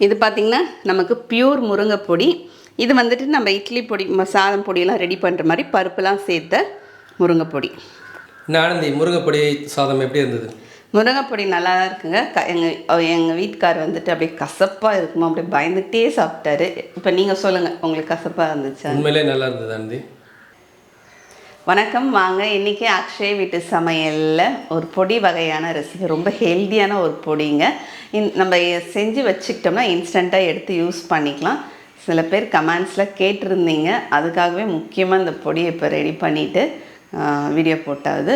இது பார்த்திங்கன்னா நமக்கு பியூர் முருங்கை பொடி இது வந்துட்டு நம்ம இட்லி பொடி சாதம் பொடியெல்லாம் ரெடி பண்ணுற மாதிரி பருப்புலாம் சேர்த்த முருங்கை பொடி ஆனந்தி முருங்கைப்பொடி சாதம் எப்படி இருந்தது? முருங்கை பொடி நல்லா தான் இருக்குங்க. க எங்கள் எங்கள் வீட்டுக்கார் வந்துட்டு அப்படியே கசப்பாக இருக்குமா அப்படியே பயந்துகிட்டே சாப்பிட்டாரு. இப்போ நீங்கள் சொல்லுங்கள் உங்களுக்கு கசப்பாக இருந்துச்சா? உண்மையிலே நல்லா இருந்தது ஆனந்தி வணக்கம். வாங்க இன்றைக்கி அக்ஷய வீட்டு சமையலில் ஒரு பொடி வகையான ரெசிபி ரொம்ப ஹெல்த்தியான ஒரு பொடிங்க. இன் நம்ம செஞ்சு வச்சுக்கிட்டோம்னா இன்ஸ்டண்ட்டாக எடுத்து யூஸ் பண்ணிக்கலாம். சில பேர் கமெண்ட்ஸில் கேட்டிருந்தீங்க. அதுக்காகவே முக்கியமாக இந்த பொடியை இப்போ ரெடி பண்ணிவிட்டு வீடியோ போட்டாது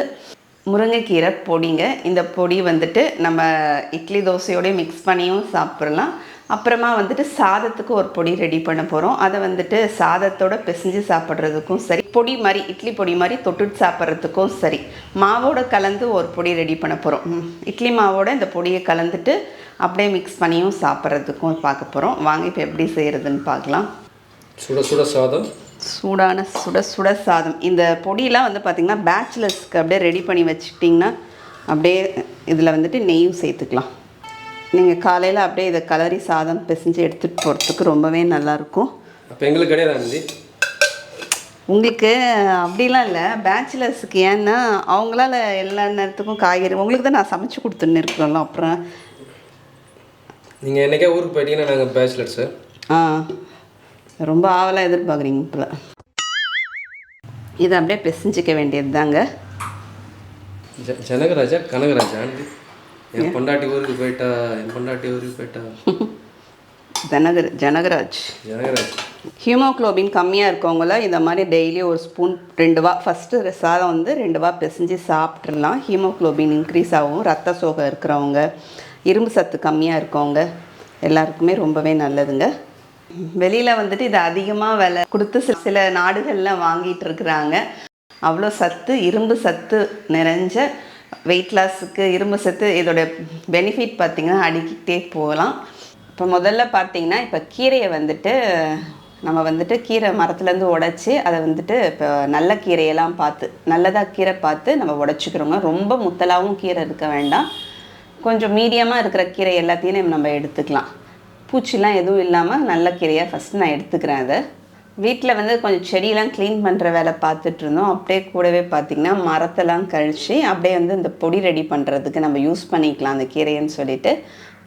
முருங்கைக்கீரை பொடிங்க. இந்த பொடி வந்துட்டு நம்ம இட்லி தோசையோடய மிக்ஸ் பண்ணியும் சாப்பிட்றலாம் அப்புறமா வந்துட்டு சாதத்துக்கு ஒரு பொடி ரெடி பண்ண போகிறோம் அதை வந்துட்டு சாதத்தோட பிசைஞ்சு சாப்பிட்றதுக்கும் சரி பொடி மாதிரி இட்லி பொடி மாதிரி தொட்டுட்டு சாப்பிட்றதுக்கும் சரி மாவோட கலந்து ஒரு பொடி ரெடி பண்ண போகிறோம் இட்லி மாவோட இந்த பொடியை கலந்துட்டு அப்படியே மிக்ஸ் பண்ணியும் சாப்பிட்றதுக்கும் பார்க்க போகிறோம் வாங்க இப்போ எப்படி செய்கிறதுன்னு பார்க்கலாம். சுட சுட சாதம். சூடான சுட சுட சாதம். இந்த பொடியெலாம் வந்து பார்த்திங்கன்னா பேச்சுலர்ஸ்க்கு அப்படியே ரெடி பண்ணி வச்சுக்கிட்டிங்கன்னா அப்படியே இதில் வந்துட்டு நெய்யும் சேர்த்துக்கலாம். நீங்கள் காலையில் அப்படியே இதை கலரி சாதம் பிசைஞ்சு எடுத்துகிட்டு போகிறதுக்கு ரொம்பவே நல்லாயிருக்கும். அப்போ எங்களுக்கு கிடையாது உங்களுக்கு அப்படிலாம் இல்லை. பேச்சுலர்ஸுக்கு ஏன்னா அவங்களால எல்லா நேரத்துக்கும் காய்கறி உங்களுக்கு தான் நான் சமைச்சு கொடுத்துன்னு இருக்கிறோம்ல அப்புறம். நீங்கள் என்றைக்கே ஊருக்கு போயிட்டீங்கன்னா நாங்கள் பேச்சுலர்ஸு ஆ ரொம்ப ஆவலாக எதிர்பார்க்குறீங்க போல. இதை அப்படியே பிசைஞ்சிக்க வேண்டியது தாங்க ஜனகராஜா கனகராஜா என் பொண்டாட்டி ஊருக்கு போயிட்டா என் பொண்டாட்டி ஊருக்கு போயிட்டா? ஜனகர் ஜனகராஜ். ஜனகராஜ். ஹீமோக்ளோபின் கம்மியாக இருக்கவங்கள இந்த மாதிரி டெய்லி ஒரு ஸ்பூன் ரெண்டு வா ஃபஸ்ட்டு சாதம் வந்து ரெண்டு வா பிசைஞ்சு சாப்பிட்றலாம் ஹீமோக்ளோபின் இன்க்ரீஸ் ஆகும். ரத்த சோகை இருக்கிறவங்க இரும்பு சத்து கம்மியாக இருக்கவங்க எல்லாருக்குமே ரொம்பவே நல்லதுங்க. வெளியில் வந்துட்டு இது அதிகமாக விலை கொடுத்து சில சில நாடுகளில் வாங்கிட்டு இருக்கிறாங்க. அவ்வளோ சத்து இரும்பு சத்து நிறைஞ்ச வெயிட் லாஸுக்கு இரும்பு சத்து இதோட பெனிஃபிட் பார்த்திங்கன்னா அடிக்கிட்டே போகலாம். இப்போ முதல்ல பார்த்தீங்கன்னா இப்போ கீரையை வந்துட்டு நம்ம வந்துட்டு கீரை மரத்துலேருந்து உடச்சி அதை வந்துட்டு இப்போ நல்ல கீரையெல்லாம் பார்த்து நல்லதாக கீரை பார்த்து நம்ம உடச்சிக்கிறோங்க. ரொம்ப முத்தலாகவும் கீரை இருக்க வேண்டாம். கொஞ்சம் மீடியமாக இருக்கிற கீரை எல்லாத்தையும் நம்ம எடுத்துக்கலாம். பூச்சிலாம் எதுவும் இல்லாமல் நல்ல கீரையாக ஃபஸ்ட்டு நான் எடுத்துக்கிறேன் அதை. வீட்டில் வந்து கொஞ்சம் செடியெல்லாம் க்ளீன் பண்ணுற வேலை பார்த்துட்டு இருந்தோம். அப்படியே கூடவே பார்த்திங்கன்னா மரத்தெல்லாம் கழித்து அப்படியே வந்து இந்த பொடி ரெடி பண்ணுறதுக்கு நம்ம யூஸ் பண்ணிக்கலாம் அந்த கீரைன்னு சொல்லிட்டு.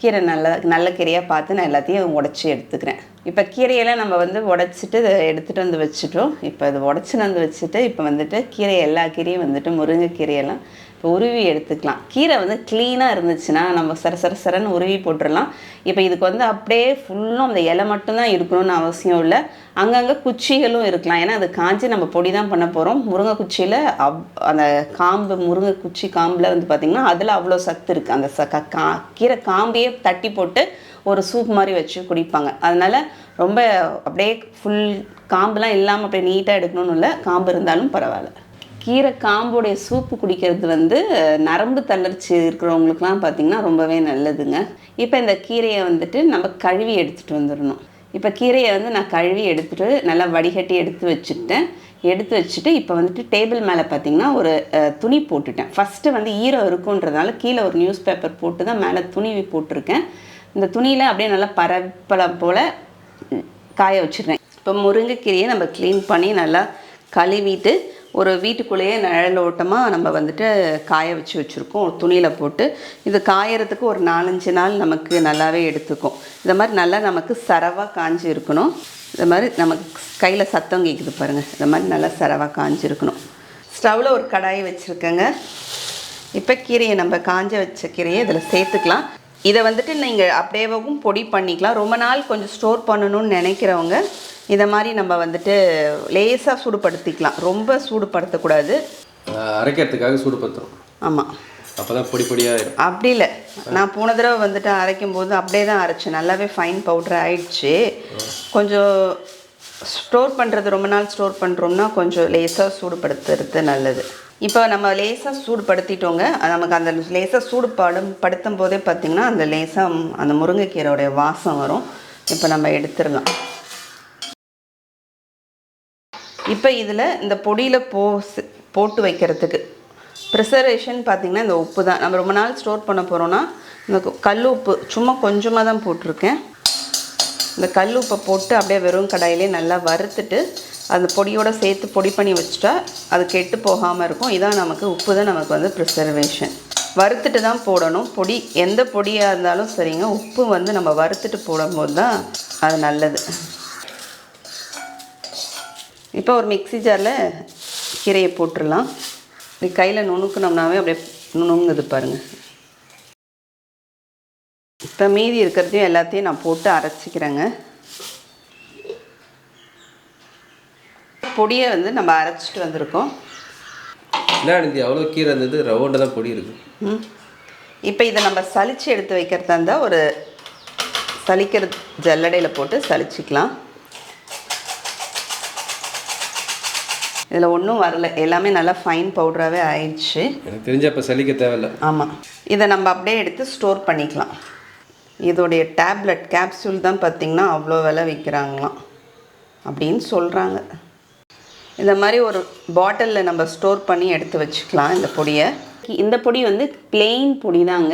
கீரை நல்ல நல்ல கீரையாக பார்த்து நான் எல்லாத்தையும் உடச்சி எடுத்துக்கிறேன். இப்போ கீரையெல்லாம் நம்ம வந்து உடச்சிட்டு இதை எடுத்துகிட்டு வந்து வச்சுட்டோம். இப்போ இது உடச்சிட்டு வந்து வச்சுட்டு இப்போ வந்துட்டு கீரை எல்லா கீரையும் வந்துட்டு முருங்கை கீரையெல்லாம் இப்போ உருவி எடுத்துக்கலாம். கீரை வந்து க்ளீனாக இருந்துச்சுன்னா நம்ம சர சர சரன்னு உருவி போட்டுடலாம் இப்போ இதுக்கு வந்து அப்படியே ஃபுல்லும் அந்த இலை மட்டும்தான் இருக்கணும்னு அவசியம் இல்லை. அங்கங்கே குச்சிகளும் இருக்கலாம். ஏன்னா அது காஞ்சி நம்ம பொடி தான் பண்ண போகிறோம் முருங்கை குச்சியில் அவ் அந்த காம்பு முருங்கை குச்சி காம்பில் வந்து பார்த்திங்கன்னா அதில் அவ்வளோ சத்து இருக்குது அந்த ச கா கீரை காம்பையே தட்டி போட்டு ஒரு சூப் மாதிரி வச்சு குடிப்பாங்க. அதனால் ரொம்ப அப்படியே ஃபுல் காம்புலாம் இல்லாமல் அப்படியே நீட்டாக எடுக்கணும்னு இல்லை. காம்பு இருந்தாலும் பரவாயில்ல. கீரை காம்போடைய சூப்பு குடிக்கிறது வந்து நரம்பு தளர்ச்சி இருக்கிறவங்களுக்குலாம் பார்த்திங்கன்னா ரொம்பவே நல்லதுங்க. இப்போ இந்த கீரையை வந்துட்டு நம்ம கழுவி எடுத்துகிட்டு வந்துடணும். இப்போ கீரையை வந்து நான் கழுவி எடுத்துகிட்டு நல்லா வடிகட்டி எடுத்து வச்சுட்டேன் எடுத்து வச்சுட்டு இப்போ வந்துட்டு டேபிள் மேலே பார்த்தீங்கன்னா ஒரு துணி போட்டுட்டேன். ஃபஸ்ட்டு வந்து ஈரம் இருக்குன்றதுனால கீழே ஒரு நியூஸ் பேப்பர் போட்டு தான் மேலே துணி போட்டிருக்கேன். இந்த துணியில் அப்படியே நல்லா பரப்பளம் போல் காய வச்சிடுறேன். இப்போ முருங்கைக்கீரையை நம்ம க்ளீன் பண்ணி நல்லா கழுவிட்டு ஒரு வீட்டுக்குள்ளேயே நிழலோட்டமாக நம்ம வந்துட்டு காய வச்சு வச்சுருக்கோம். ஒரு துணியில் போட்டு. இது காயறதுக்கு ஒரு நாலஞ்சு நாள் நமக்கு நல்லாவே எடுத்துக்கும். இந்த மாதிரி நல்லா நமக்கு சரவாக காஞ்சி இருக்கணும். இந்த மாதிரி நமக்கு கையில் சத்தம் கேட்குது பாருங்கள் இந்த மாதிரி நல்லா சரவாக காஞ்சிருக்கணும் ஸ்டவ்வில் ஒரு கடாய் வச்சுருக்கேங்க. இப்போ கீரையை நம்ம காஞ்ச வச்ச கீரையை இதில் சேர்த்துக்கலாம். இதை வந்துட்டு நீங்கள் அப்படியேவும் பொடி பண்ணிக்கலாம். ரொம்ப நாள் கொஞ்சம் ஸ்டோர் பண்ணணும்னு நினைக்கிறவங்க இதை மாதிரி நம்ம வந்துட்டு லேசாக சூடுபடுத்திக்கலாம். ரொம்ப சூடுபடுத்தக்கூடாது. அரைக்கிறதுக்காக சூடுபடுத்துறோம். ஆமாம் அப்போ தான் பொடி பொடியாக அப்படி இல்லை. நான் போன தடவை வந்துட்டு அரைக்கும் போது அப்படியே தான் அரைச்சேன் நல்லாவே ஃபைன் பவுடர் ஆயிடுச்சு. கொஞ்சம் ஸ்டோர் பண்ணுறது ரொம்ப நாள் ஸ்டோர் பண்ணுறோம்னா கொஞ்சம் லேசாக சூடுபடுத்துறது நல்லது. இப்போ நம்ம லேசாக சூடுபடுத்திட்டோங்க. நமக்கு அந்த லேசாக சூடு படும் படுத்தும் போதே பார்த்திங்கன்னா அந்த லேசாக அந்த முருங்கைக்கீரையோடைய வாசம் வரும். இப்போ நம்ம எடுத்துடலாம். இப்போ இதில் இந்த பொடியில் போ போட்டு வைக்கிறதுக்கு ப்ரிசர்வேஷன் பார்த்திங்கன்னா இந்த உப்பு தான் நம்ம ரொம்ப நாள் ஸ்டோர் பண்ண போகிறோன்னா இந்த கல் உப்பு சும்மா கொஞ்சமாக தான் போட்டிருக்கேன். இந்த கல் உப்பை போட்டு அப்படியே வெறும் கடாயிலே நல்லா வறுத்துட்டு அந்த பொடியோடு சேர்த்து பொடி பண்ணி வச்சுட்டா அது கெட்டு போகாமல் இருக்கும். இதான் நமக்கு உப்பு தான் நமக்கு வந்து ப்ரிசர்வேஷன் வறுத்துட்டு தான் போடணும். பொடி எந்த பொடியாக இருந்தாலும் சரிங்க. உப்பு வந்து நம்ம வறுத்துட்டு போடும்போது தான் அது நல்லது. இப்போ ஒரு மிக்ஸி ஜாரில் கீரையை போட்டுடலாம். இப்படி கையில் நுணுக்குனோம்னாவே அப்படியே நுணுங்குது பாருங்கள் இப்போ மீதி இருக்கிறதையும் எல்லாத்தையும் நான் போட்டு அரைச்சிக்கிறேங்க. பொடியை வந்து நம்ம அரைச்சிட்டு வந்திருக்கோம். என்ன அவ்வளோ கீரை இருந்தது ரவுண்டாக தான் பொடி இருக்கு. ம். இப்போ இதை நம்ம சலிச்சு எடுத்து வைக்கிறதா இருந்தால் ஒரு சலிக்கிற ஜல்லடையில் போட்டு சலிச்சிக்கலாம் இதில் ஒன்றும் வரல. எல்லாமே நல்லா ஃபைன் பவுடராகவே ஆயிடுச்சு. எனக்கு தெரிஞ்ச அப்போ சலிக்க தேவையில்ல. ஆமாம் இதை நம்ம அப்படியே எடுத்து ஸ்டோர் பண்ணிக்கலாம். இதோடைய டேப்லெட் கேப்சூல் தான் பார்த்திங்கன்னா அவ்வளோ விலை விற்கிறாங்களாம் அப்படின்னு சொல்கிறாங்க இந்த மாதிரி ஒரு பாட்டிலில் நம்ம ஸ்டோர் பண்ணி எடுத்து வச்சுக்கலாம் இந்த பொடியை. இந்த பொடி வந்து பிளெயின் பொடி தாங்க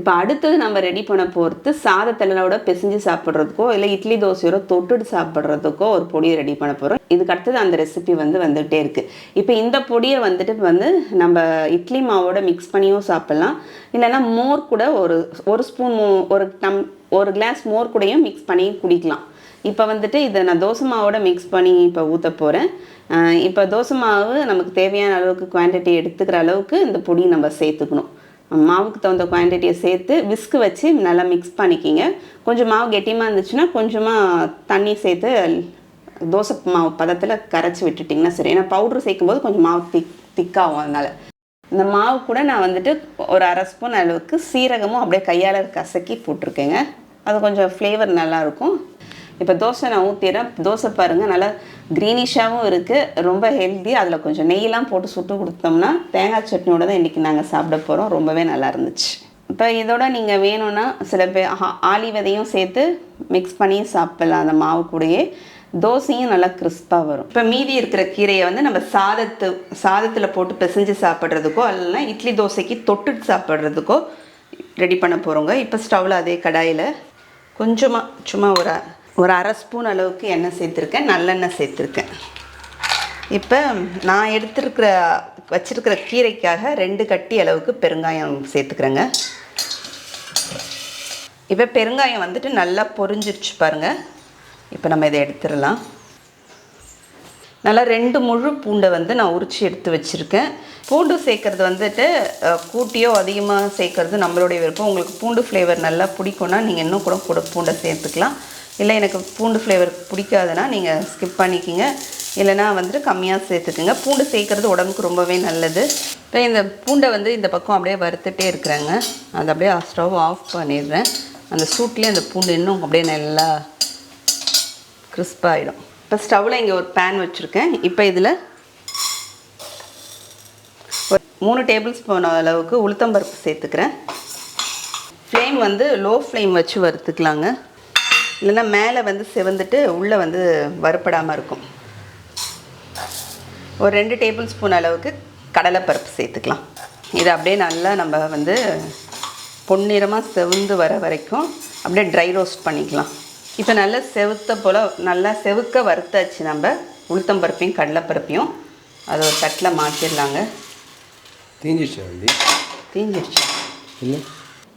இப்போ அடுத்தது நம்ம ரெடி பண்ண போகிறது சாதத்தலோட பிசைஞ்சு சாப்பிட்றதுக்கோ இல்லை இட்லி தோசையோட தொட்டுட்டு சாப்பிட்றதுக்கோ ஒரு பொடியை ரெடி பண்ண போகிறோம் இதுக்கு அடுத்தது அந்த ரெசிபி வந்து வந்துகிட்டே இருக்குது இப்போ இந்த பொடியை வந்துட்டு வந்து நம்ம இட்லி மாவோட மிக்ஸ் பண்ணியும் சாப்பிட்லாம். இல்லைன்னா மோர் கூட ஒரு ஒரு ஸ்பூன் ஒரு டம் ஒரு கிளாஸ் மோர் கூடயும் மிக்ஸ் பண்ணி குடிக்கலாம். இப்போ வந்துட்டு இதை நான் தோசை மாவோட மிக்ஸ் பண்ணி இப்போ ஊற்ற போகிறேன் இப்போ தோசை மாவு நமக்கு தேவையான அளவுக்கு குவான்டிட்டி எடுத்துக்கிற அளவுக்கு இந்த பொடி நம்ம சேர்த்துக்கணும். மாவுக்கு தகுந்த குவான்டிட்டியை சேர்த்து விஸ்கு வச்சு நல்லா மிக்ஸ் பண்ணிக்கிங்க. கொஞ்சம் மாவு கெட்டியமாக இருந்துச்சுன்னா கொஞ்சமாக தண்ணி சேர்த்து தோசை மாவு பதத்தில் கரைச்சி விட்டுட்டிங்கன்னா சரி. ஏன்னா பவுட்ரு சேர்க்கும்போது கொஞ்சம் மாவு திக் திக்காகும் அதனால். இந்த மாவு கூட நான் வந்துட்டு ஒரு அரை ஸ்பூன் அளவுக்கு சீரகமும் அப்படியே கையால் கசக்கி போட்டிருக்கேங்க. அது கொஞ்சம் ஃப்ளேவர் நல்லாயிருக்கும் இப்போ தோசை நான் ஊற்றிடுறேன் தோசை பாருங்கள் நல்லா க்ரீனிஷாகவும் இருக்குது ரொம்ப ஹெல்த்தி அதில் கொஞ்சம் நெய்லாம் போட்டு சுட்டு கொடுத்தோம்னா தேங்காய் சட்னியோட தான் இன்றைக்கி நாங்கள் சாப்பிட போகிறோம் ரொம்பவே நல்லா இருந்துச்சு. இப்போ இதோட நீங்கள் வேணும்னா சில பேர் ஆ- விதையும் சேர்த்து மிக்ஸ் பண்ணி சாப்பிடலாம். அந்த மாவு கூடயே. தோசையும் நல்லா கிறிஸ்பாக வரும். இப்போ மீதி இருக்கிற கீரையை வந்து நம்ம சாதத்து சாதத்தில் போட்டு பிசைஞ்சு சாப்பிட்றதுக்கோ இல்லைன்னா இட்லி தோசைக்கு தொட்டுட்டு சாப்பிட்றதுக்கோ ரெடி பண்ண போகிறோங்க இப்போ ஸ்டவ்வில் அதே கடாயில் கொஞ்சமாக சும்மா ஒரு ஒரு அரை ஸ்பூன் அளவுக்கு எண்ணெய் சேர்த்துருக்கேன் நல்லெண்ணெய் சேர்த்துருக்கேன். இப்போ நான் எடுத்துருக்கிற வச்சுருக்கிற கீரைக்காக ரெண்டு கட்டி அளவுக்கு பெருங்காயம் சேர்த்துக்கிறேங்க. இப்போ பெருங்காயம் வந்துட்டு நல்லா பொரிஞ்சிருச்சு பாருங்கள் இப்போ நம்ம இதை எடுத்துடலாம். நல்லா ரெண்டு முழு பூண்டை வந்து நான் உரித்து எடுத்து வச்சுருக்கேன். பூண்டு சேர்க்குறது வந்துட்டு கூட்டியோ அதிகமாக சேர்க்குறது நம்மளுடைய விருப்பம். உங்களுக்கு பூண்டு ஃப்ளேவர் நல்லா பிடிக்கும்னா நீங்கள் இன்னும் கூட கூட பூண்டை சேர்த்துக்கலாம். இல்லை எனக்கு பூண்டு ஃப்ளேவர் பிடிக்காதுன்னா நீங்கள் ஸ்கிப் பண்ணிக்கிங்க. இல்லைனா வந்துட்டு கம்மியாக சேர்த்துக்குங்க. பூண்டு சேர்க்குறது உடம்புக்கு ரொம்பவே நல்லது. இப்போ இந்த பூண்டை வந்து இந்த பக்கம் அப்படியே வறுத்துட்டே இருக்கிறேங்க. அதை அப்படியே ஸ்டவ் ஆஃப் பண்ணிடுறேன். அந்த சூட்லேயே அந்த பூண்டு இன்னும் அப்படியே நல்லா கிறிஸ்பாகிடும் இப்போ ஸ்டவ்வில் இங்கே ஒரு பேன் வச்சுருக்கேன். இப்போ இதில் ஒரு மூணு டேபிள் ஸ்பூன் அளவுக்கு உளுத்தம்பருப்பு சேர்த்துக்கிறேன். ஃப்ளேம் வந்து லோ ஃப்ளேம் வச்சு வறுத்துக்கலாங்க. இல்லைன்னா மேலே வந்து செவந்துட்டு உள்ளே வந்து வறுப்படாமல் இருக்கும். ஒரு ரெண்டு டேபிள் ஸ்பூன் அளவுக்கு கடலைப்பருப்பு சேர்த்துக்கலாம். இதை அப்படியே நல்லா நம்ம வந்து பொன்னிறமாக செவந்து வர வரைக்கும் அப்படியே ட்ரை ரோஸ்ட் பண்ணிக்கலாம். இப்போ நல்லா செவுத்த போல் நல்லா செவுக்க வறுத்தாச்சு நம்ம உளுத்தம்பருப்பையும் கடலைப்பருப்பையும். அதை ஒரு தட்டில் மாற்றிடலாங்க. ஆனந்தி தீஞ்சிடுச்சு இல்லை.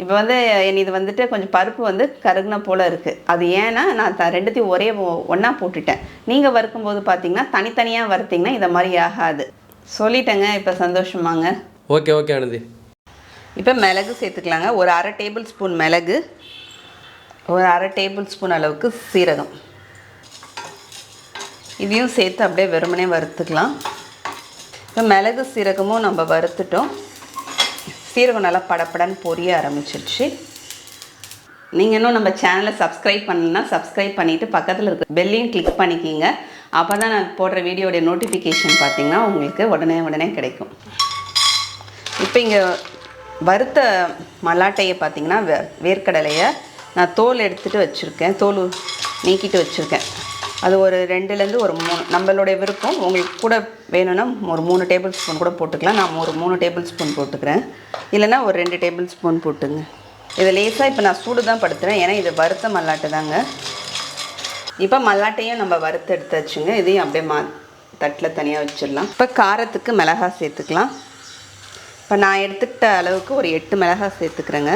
இப்போ வந்து என் இது வந்துட்டு கொஞ்சம் பருப்பு வந்து கருகுன போல் இருக்குது அது ஏன்னா நான் த ரெண்டுத்தையும் ஒரே ஒன்றா போட்டுட்டேன். நீங்கள் வறுக்கும்போது பார்த்தீங்கன்னா தனித்தனியாக வறுத்தீங்கன்னா இதை மாதிரி ஆகாது. சொல்லிட்டேங்க இப்போ சந்தோஷமாங்க. ஓகே ஓகே ஆனந்தி இப்போ மிளகு சேர்த்துக்கலாங்க. ஒரு அரை டேபிள் ஸ்பூன் மிளகு. ஒரு அரை டேபிள் ஸ்பூன் அளவுக்கு சீரகம். இதையும் சேர்த்து அப்படியே வெறுமனே வறுத்துக்கலாம். இப்போ மிளகு சீரகமும் நம்ம வறுத்துட்டோம். சீரகம் நல்லா படப்படன்னு பொரிய ஆரம்பிச்சிருச்சு. நீங்கள் இன்னும் நம்ம சேனலை சப்ஸ்கிரைப் பண்ணலன்னா சப்ஸ்கிரைப் பண்ணிவிட்டு பக்கத்தில் இருக்க பெல்லையும் கிளிக் பண்ணிக்கிங்க. அப்போ தான் நான் போடுற வீடியோடைய நோட்டிஃபிகேஷன் பார்த்தீங்கன்னா உங்களுக்கு உடனே உடனே கிடைக்கும். இப்போ இங்கே வறுத்த மல்லாட்டையை பார்த்தீங்கன்னா வே- வேர்க்கடலையை நான் தோல் எடுத்துகிட்டு வச்சுருக்கேன். தோல் நீக்கிட்டு வச்சுருக்கேன். அது ஒரு ரெண்டுலேருந்து ஒரு மூணு. நம்மளுடைய விருப்பம் உங்களுக்கு கூட வேணும்னா ஒரு மூணு டேபிள் ஸ்பூன் கூட போட்டுக்கலாம். நான் ஒரு மூணு டேபிள் ஸ்பூன் போட்டுக்கிறேன். இல்லைன்னா ஒரு ரெண்டு டேபிள் ஸ்பூன் போட்டுங்க. இதை லேசாக இப்போ நான் சூடு தான் படுத்துகிறேன் ஏன்னா இது வறுத்த மல்லாட்டு தாங்க. இப்போ மல்லாட்டையும் நம்ம வறுத்து எடுத்து வச்சுங்க. இதையும் அப்படியே மா தட்டில் தனியாக வச்சிடலாம். இப்போ காரத்துக்கு மிளகாய் சேர்த்துக்கலாம். இப்போ நான் எடுத்துக்கிட்ட அளவுக்கு ஒரு எட்டு மிளகாய் சேர்த்துக்கிறேங்க.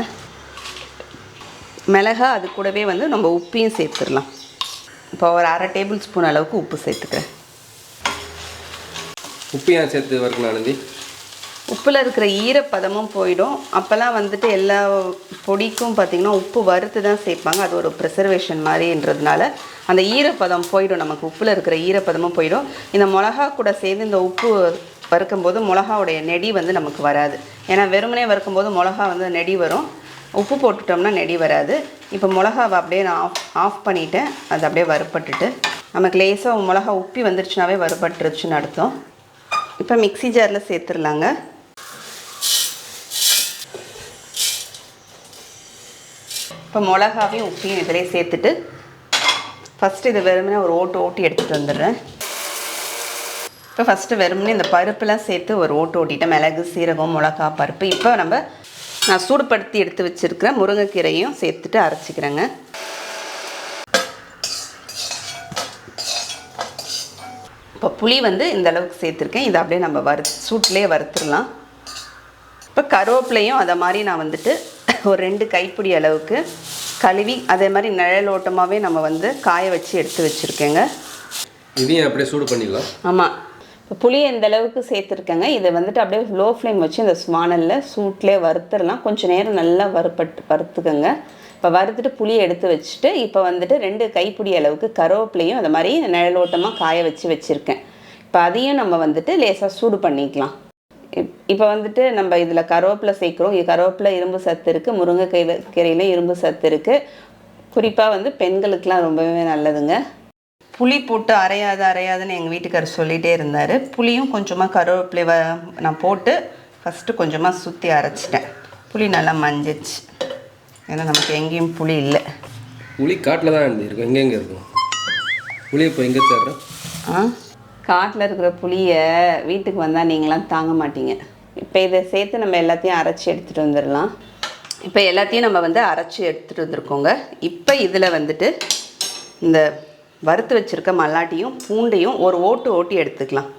மிளகா அது கூடவே வந்து நம்ம உப்பையும் சேர்த்துடலாம். இப்போ ஒரு அரை டேபிள் ஸ்பூன் அளவுக்கு உப்பு சேர்த்துக்கிறேன். உப்பு ஏன் சேர்த்து வறுக்கணும் ஆனந்தி? உப்பில் இருக்கிற ஈரப்பதமும் போயிடும். அப்போல்லாம் வந்துட்டு எல்லா பொடிக்கும் பார்த்திங்கன்னா உப்பு வறுத்து தான் சேர்ப்பாங்க. அது ஒரு ப்ரிசர்வேஷன் மாதிரின்றதுனால அந்த ஈரப்பதம் போயிடும். நமக்கு உப்பில் இருக்கிற ஈரப்பதமும் போயிடும். இந்த மிளகா கூட சேர்ந்து இந்த உப்பு வறுக்கும்போது மிளகாவுடைய நெடி வந்து நமக்கு வராது. ஏன்னா வெறுமனே வறுக்கும்போது மிளகா வந்து நெடி வரும். உப்பு போட்டுட்டோம்னா நெடி வராது. இப்போ மிளகாவை அப்படியே நான் ஆஃப் ஆஃப் பண்ணிவிட்டேன் அது அப்படியே வறுப்பட்டுட்டு நமக்கு லேசாக மிளகா உப்பி வந்துருச்சுனாவே வறுபட்டுருச்சுன்னு அர்த்தம். இப்போ மிக்ஸி ஜாரில் சேர்த்துடலாங்க. இப்போ மிளகாவையும் உப்பையும் இதிலே சேர்த்துட்டு ஃபஸ்ட்டு இது வெறுமனே ஒரு ஓட்டு ஓட்டி எடுத்துகிட்டு வந்துடுறேன். இப்போ ஃபஸ்ட்டு வெறுமனே இந்த பருப்புலாம் சேர்த்து ஒரு ஓட்டு ஓட்டிட்டேன். மிளகு சீரகம் மிளகா பருப்பு. இப்போ நம்ம நான் சூடுபடுத்தி எடுத்து வச்சுருக்கிற முருங்கைக்கீரையும் சேர்த்துட்டு அரைச்சிக்கிறேங்க. இப்போ புளி வந்து இந்த அளவுக்கு சேர்த்துருக்கேன். இதை அப்படியே நம்ம வறு சூட்லேயே வறுத்துடலாம். இப்போ கருவேப்பிலையும் அதை மாதிரி நான் வந்துட்டு ஒரு ரெண்டு கைப்பிடி அளவுக்கு கழுவி அதே மாதிரி நிழலோட்டமாகவே நம்ம வந்து காய வச்சு எடுத்து வச்சுருக்கேங்க. இதையும் அப்படியே சூடு பண்ணிடலாம். ஆமாம் இப்போ புளி எந்த அளவுக்கு சேர்த்துருக்கேங்க இதை வந்துட்டு அப்படியே லோ ஃப்ளேம் வச்சு இந்த வானலில் சூட்லேயே வறுத்துடலாம். கொஞ்சம் நேரம் நல்லா வறுப்பட்டு வறுத்துக்கோங்க. இப்போ வறுத்துட்டு புளியை எடுத்து வச்சுட்டு இப்போ வந்துட்டு ரெண்டு கைப்பிடி அளவுக்கு கருவேப்பிலையும் அந்த மாதிரி நிழலோட்டமாக காய வச்சு வச்சுருக்கேன். இப்போ அதையும் நம்ம வந்துட்டு லேசாக சூடு பண்ணிக்கலாம். இப்- இப்போ வந்துட்டு நம்ம இதில் கருவேப்பிலை சேர்க்குறோம். கருவேப்பிலை இரும்பு சத்து இருக்குது முருங்கைக்கீரை கீரையிலும் இரும்பு சத்து இருக்குது குறிப்பாக வந்து பெண்களுக்கெலாம் ரொம்பவே நல்லதுங்க. புளி போட்டு அரையாது அரையாதுன்னு எங்கள் வீட்டுக்காரர் சொல்லிகிட்டே இருந்தார். புளியும் கொஞ்சமாக கருவேப்பிலை நான் போட்டு ஃபஸ்ட்டு கொஞ்சமாக சுற்றி அரைச்சிட்டேன். புளி நல்லா மஞ்சிச்சு. ஏன்னா நமக்கு எங்கேயும் புளி இல்லை. புளி காட்டில் தான் இருக்கும் எங்கெங்கே இருக்கும்? புளி இப்போ எங்கே தேடுறேன் ஆ? காட்டில் இருக்கிற புளியை வீட்டுக்கு வந்தால் நீங்களாம் தாங்க மாட்டீங்க. இப்போ இதை சேர்த்து நம்ம எல்லாத்தையும் அரைச்சி எடுத்துகிட்டு வந்துடலாம். இப்போ எல்லாத்தையும் நம்ம வந்து அரைச்சி எடுத்துகிட்டு வந்திருக்கோங்க. இப்போ இதில் வந்துட்டு இந்த வறுத்து வச்சுருக்க மல்லாட்டையும் பூண்டையும் ஒரு ஓட்டு ஓட்டி எடுத்துக்கலாம்.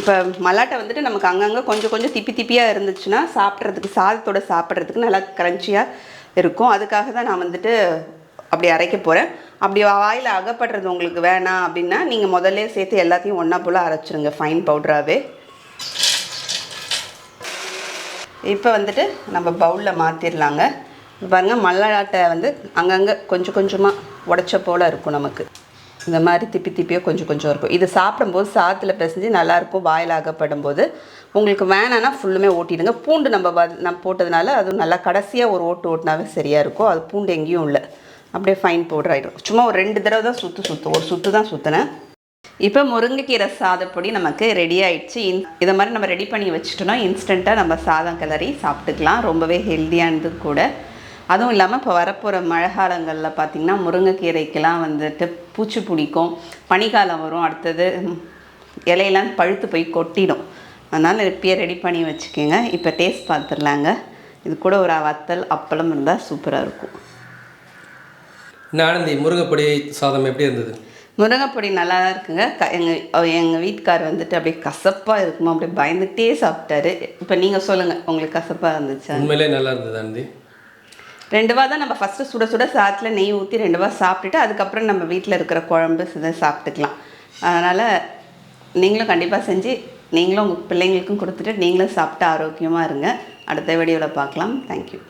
இப்போ மல்லாட்டை வந்துட்டு நமக்கு அங்கங்கே கொஞ்சம் கொஞ்சம் திப்பி திப்பியாக இருந்துச்சுன்னா சாப்பிட்றதுக்கு சாதத்தோட சாப்பிட்றதுக்கு நல்லா கிரன்ச்சியாக இருக்கும். அதுக்காக தான் நான் வந்துட்டு அப்படி அரைக்க போகிறேன் அப்படி வாயில் அகப்படுறது உங்களுக்கு வேணாம் அப்படின்னா நீங்கள் முதல்ல சேர்த்து எல்லாத்தையும் ஒன்றா போல் அரைச்சிருங்க ஃபைன் பவுடராகவே இப்போ வந்துட்டு நம்ம பவுலில் மாற்றிடலாங்க பாருங்கள் மல்லாட்டை வந்து அங்கங்கே கொஞ்சம் கொஞ்சமாக உடச்ச போல் இருக்கும் நமக்கு. இந்த மாதிரி திப்பி திப்பியாக கொஞ்சம் கொஞ்சம் இருக்கும். இது சாப்பிடும்போது சாதத்தில் பிசைஞ்சு நல்லாயிருக்கும் வாயில் ஆகப்படும் போது உங்களுக்கு வேணான்னா ஃபுல்லுமே ஓட்டிடுங்க. பூண்டு நம்ம வ நம்ம போட்டதுனால அதுவும் நல்லா கடைசியாக ஒரு ஓட்டு ஓட்டினாவே சரியாக இருக்கும். அது பூண்டு எங்கேயும் இல்லை. அப்படியே ஃபைன் பவுடர் ஆகிடும் சும்மா ஒரு ரெண்டு தடவை தான் சுற்று சுற்று ஒரு சுற்று தான் சுற்றினேன் இப்போ முருங்கைக்கீரை சாதப்பொடி நமக்கு ரெடி ஆயிடுச்சு. இன் இதை மாதிரி நம்ம ரெடி பண்ணி வச்சுட்டோம்னா இன்ஸ்டண்ட்டாக நம்ம சாதம் கிளறி சாப்பிட்டுக்கலாம். ரொம்பவே ஹெல்த்தியானது கூட. அதுவும் இல்லாமல் இப்போ வரப்போகிற மழை காலங்களில் பார்த்திங்கன்னா முருங்கைக்கீரைக்கெல்லாம் வந்துட்டு பூச்சி பிடிக்கும். பனிக்காலம் வரும் அடுத்தது இலையெல்லாம் பழுத்து போய் கொட்டிடும். அதனால் இப்பயே ரெடி பண்ணி வச்சுக்கோங்க. இப்போ டேஸ்ட் பார்த்துடலாங்க இது கூட ஒரு வத்தல் அப்பளம் இருந்தால் சூப்பராக இருக்கும். ஆனந்தி முருங்கைப்பொடி சாதம் எப்படி இருந்தது? முருங்கைப்பொடி நல்லா தான் இருக்குங்க. க எங்கள் எங்கள் வீட்டுக்கார் வந்துட்டு அப்படியே கசப்பாக இருக்குமா அப்படியே பயந்துகிட்டே சாப்பிட்டாரு. இப்போ நீங்கள் சொல்லுங்கள் உங்களுக்கு கசப்பாக இருந்துச்சா? உண்மையிலே நல்லா இருந்தது ஆனந்தி. ரெண்டுவா தான் நம்ம ஃபஸ்ட்டு சுட சுட சாத்தில் நெய் ஊற்றி ரெண்டுவா சாப்பிட்டுட்டு அதுக்கப்புறம் நம்ம வீட்டில் இருக்கிற குழம்பு இதை சாப்பிட்டுக்கலாம். அதனால் நீங்களும் கண்டிப்பாக செஞ்சு நீங்களும் உங்கள் பிள்ளைங்களுக்கும் கொடுத்துட்டு நீங்களும் சாப்பிட்டு ஆரோக்கியமாக இருங்க. அடுத்த வீடியோவில் பார்க்கலாம். தேங்க்யூ